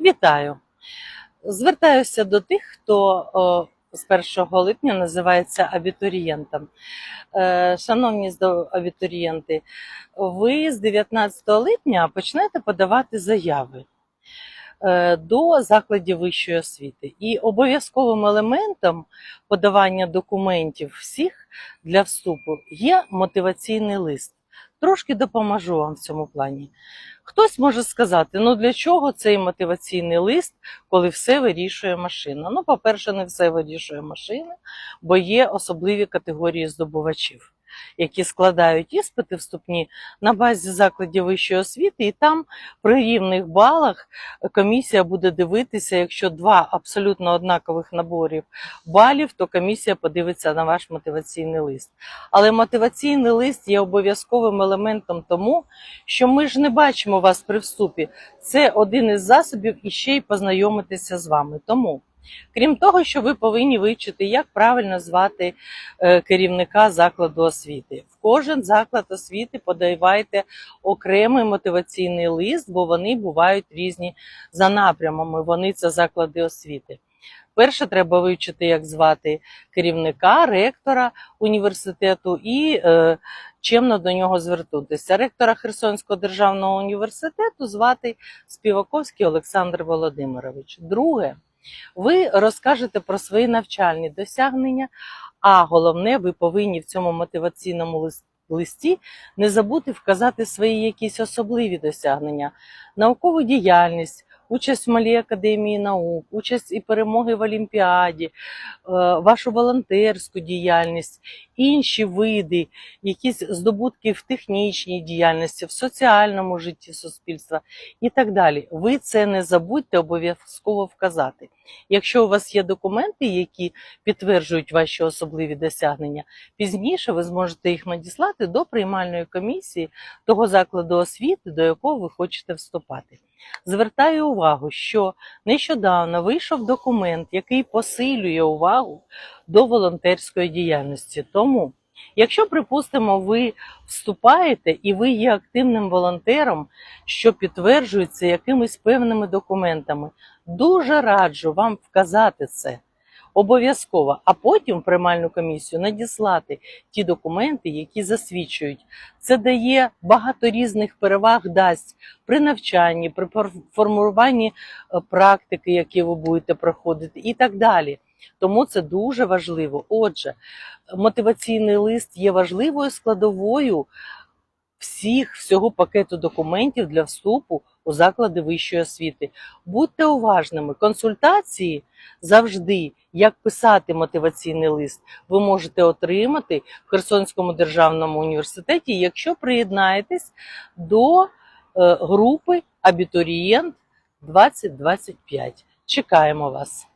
Вітаю! Звертаюся до тих, хто з 1 липня називається абітурієнтом. Е, Шановні абітурієнти, ви з 19 липня почнете подавати заяви е, до закладів вищої освіти. І обов'язковим елементом подавання документів всіх для вступу є мотиваційний лист. Трошки допоможу вам в цьому плані. Хтось може сказати, ну для чого цей мотиваційний лист, коли все вирішує машина? Ну, по-перше, не все вирішує машина, бо є особливі категорії здобувачів, які складають іспити вступні на базі закладів вищої освіти, і там при рівних балах комісія буде дивитися, якщо два абсолютно однакових наборів балів, то комісія подивиться на ваш мотиваційний лист. Але мотиваційний лист є обов'язковим елементом тому, що ми ж не бачимо вас при вступі. Це один із засобів і ще й познайомитися з вами. Тому, крім того, що ви повинні вивчити, як правильно звати е, керівника закладу освіти. В кожен заклад освіти подавайте окремий мотиваційний лист, бо вони бувають різні за напрямами. Вони це заклади освіти. Перше, треба вивчити, як звати керівника, ректора університету і е, чемно до нього звернутися. Ректора Херсонського державного університету звати Співаковський Олександр Володимирович. Друге, ви розкажете про свої навчальні досягнення, а головне, ви повинні в цьому мотиваційному листі. Не забути вказати свої якісь особливі досягнення, наукову діяльність, участь в Малій академії наук, участь і перемоги в Олімпіаді, е, вашу волонтерську діяльність, інші види, якісь здобутки в технічній діяльності, в соціальному житті суспільства і так далі. Ви це не забудьте обов'язково вказати. Якщо у вас є документи, які підтверджують ваші особливі досягнення, пізніше ви зможете їх надіслати до приймальної комісії того закладу освіти, до якого ви хочете вступати. Звертаю увагу, що нещодавно вийшов документ, який посилює увагу до волонтерської діяльності. Тому, якщо, припустимо, ви вступаєте і ви є активним волонтером, що підтверджується якимись певними документами, дуже раджу вам вказати це. Обов'язково, а потім приймальну комісію надіслати ті документи, які засвідчують. Це дає багато різних переваг, дасть при навчанні, при формуванні е, практики, які ви будете проходити, і так далі. Тому це дуже важливо. Отже, мотиваційний лист є важливою складовою всіх всього пакету документів для вступу у заклади вищої освіти. Будьте уважними. Консультації завжди, як писати мотиваційний лист, ви можете отримати в Херсонському державному університеті, якщо приєднаєтесь до е, групи Абітурієнт 2025. Чекаємо вас.